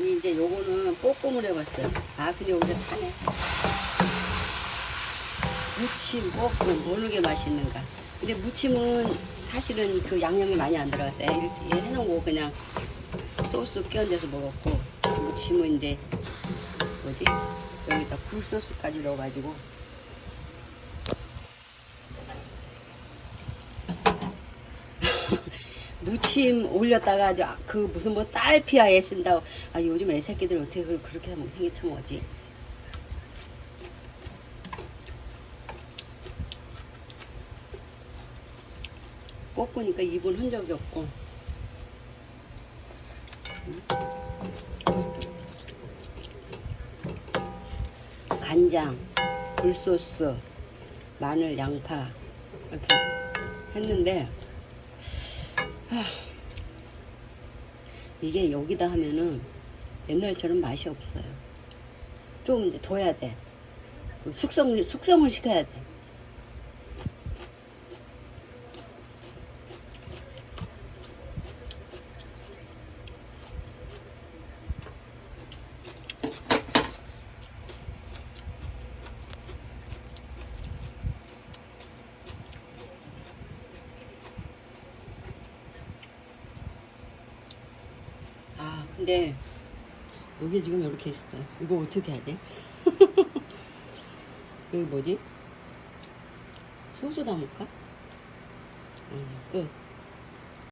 아니 이제 요거는 볶음을 해봤어요. 아 근데 여기가 타네. 무침 볶음 어느 게 맛있는가. 근데 무침은 사실은 그 양념이 많이 안. 얘, 얘 해놓은 거 그냥 소스 끼얹어서 먹었고 무침은 이제 뭐지 여기다 굴소스까지 넣어가지고 무침 올렸다가 아주 아- 그 무슨 뭐 딸피아에 쓴다고. 아 요즘 애새끼들 어떻게 그렇게 하면 생이 처먹지? 볶으니까 입은 흔적이 없고. 간장, 굴소스, 마늘, 양파 이렇게 했는데 하, 이게 여기다 하면은 옛날처럼 맛이 없어요. 좀 둬야 돼. 숙성 숙성을 시켜야 돼. 근데 여기 지금 이렇게 있어. 이거 어떻게 해야 돼? 여기 뭐지? 소주 담을까? 응, 끝.